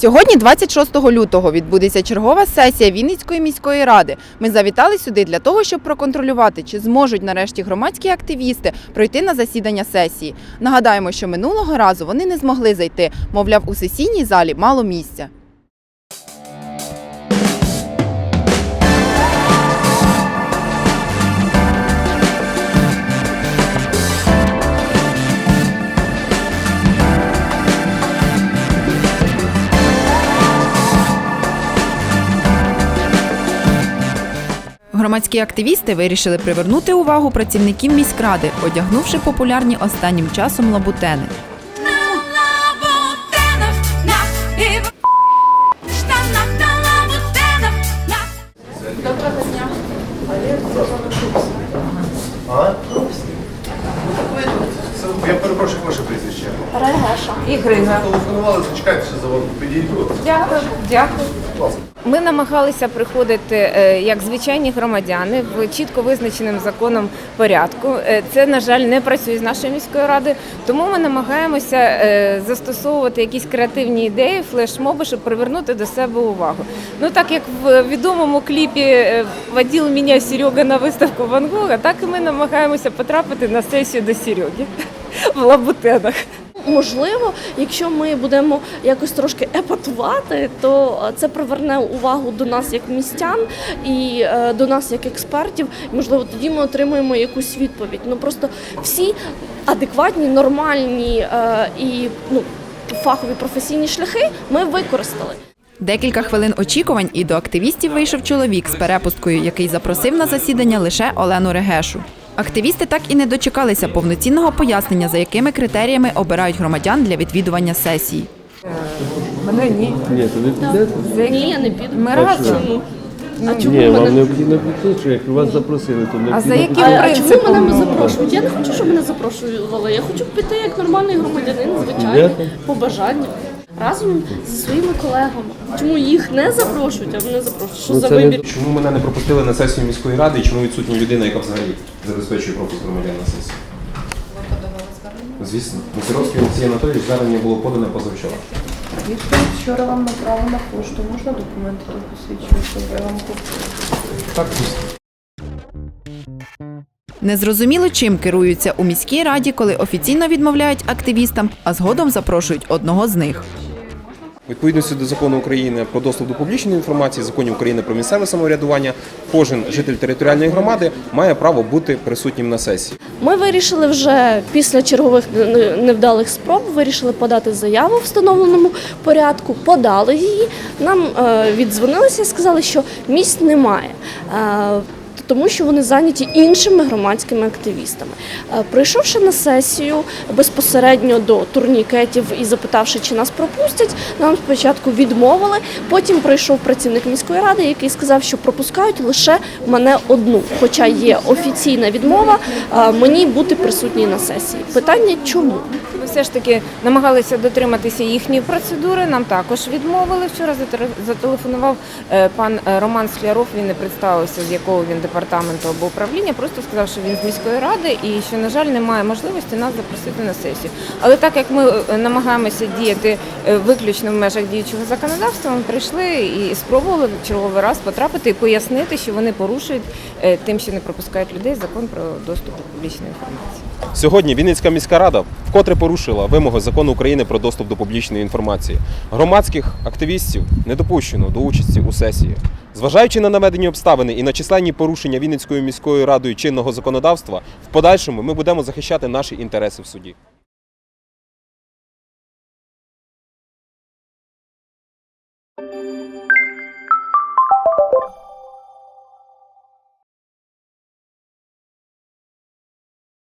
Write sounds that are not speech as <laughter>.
Сьогодні, 26 лютого, відбудеться чергова сесія Вінницької міської ради. Ми завітали сюди для того, щоб проконтролювати, чи зможуть нарешті громадські активісти пройти на засідання сесії. Нагадаємо, що минулого разу вони не змогли зайти, мовляв, у сесійній залі мало місця. Громадські активісти вирішили привернути увагу працівників міськради, одягнувши популярні останнім часом лабутени. А? Я перепрошую ваше прізвище. І Грига. Телефонували, зачекайте, що за вами підійду. Дякую. Дякую. Ми намагалися приходити е, як звичайні громадяни в чітко визначеним законом порядку. Е, Це, на жаль, не працює з нашої міської ради, тому ми намагаємося е, застосовувати якісь креативні ідеї, флешмоби, щоб привернути до себе увагу. Ну так як в відомому кліпі «Воділ мене Серега на виставку Ван Гога, так і ми намагаємося потрапити на сесію до Сереги <laughs> в лабутенах. Можливо, якщо ми будемо якось трошки епатувати, то е, це приверне увагу до нас як містян і е, до нас як експертів. Можливо, тоді ми отримаємо якусь відповідь. Ну просто всі адекватні, нормальні е, і ну, фахові професійні шляхи ми використали. Декілька хвилин очікувань, і до активістів вийшов чоловік з перепусткою, який запросив на засідання лише Олену Регешу. Активісти так і не дочекалися повноцінного пояснення, за якими критеріями обирають громадян для відвідування сесії. Мене ні. Ні, то ви підете? Ні, я не піду. Ми разом. А чому Ні, мене? вам необхідно піти, що як вас запросили, то А необхідно за яким. А, а чому принципом? мене запрошують? Я не хочу, щоб мене запрошували. Я хочу піти як нормальний громадянин, звичайно, Дякую. по бажанню. Разом зі своїми колегами. Чому їх не запрошують, а мене запрошують? Що Ну, за вибір? Чому мене не пропустили на сесію міської ради і чому відсутня людина, яка взагалі забезпечує пропуск громадян на сесію? Звісно. Мусоровський Олексій Анатолійович звернення було подане позавчора. Відповідь вчора вам направили на пошту. Можна документи тут посвідчують, щоб я вам купила? Так, звісно. Незрозуміло, чим керуються у міській раді, коли офіційно відмовляють активістам, а згодом запрошують одного з них. Відповідності до закону України про доступ до публічної інформації, законів України про місцеве самоврядування, кожен житель територіальної громади має право бути присутнім на сесії. Ми вирішили вже після чергових невдалих спроб вирішили подати заяву в встановленому порядку. Подали її. Нам е, віддзвонилися і сказали, що місць немає. Е, тому що вони зайняті іншими громадськими активістами. Е, Прийшовши на сесію безпосередньо до турнікетів і запитавши, чи нас пропустять, нам спочатку відмовили. Потім прийшов працівник міської ради, який сказав, що пропускають лише мене одну. Хоча є офіційна відмова е, мені бути присутній на сесії. Питання чому? Все ж таки намагалися дотриматися їхньої процедури. Нам також відмовили. Вчора зателефонував е, пан е, Роман Скляров. Він не представився, з якого він департаменту або управління. Просто сказав, що він з міської ради і що, на жаль, немає можливості нас запросити на сесію. Але так як ми е, намагаємося діяти виключно в межах діючого законодавства, ми прийшли і спробували черговий раз потрапити і пояснити, що вони порушують тим, що не пропускають людей закон про доступ до публічної інформації. Сьогодні Вінницька міська рада вкотре порушила вимоги закону України про доступ до публічної інформації. Громадських активістів не допущено до участі у сесії. Зважаючи на наведені обставини і на численні порушення Вінницькою міською радою чинного законодавства, в подальшому ми будемо захищати наші інтереси в суді.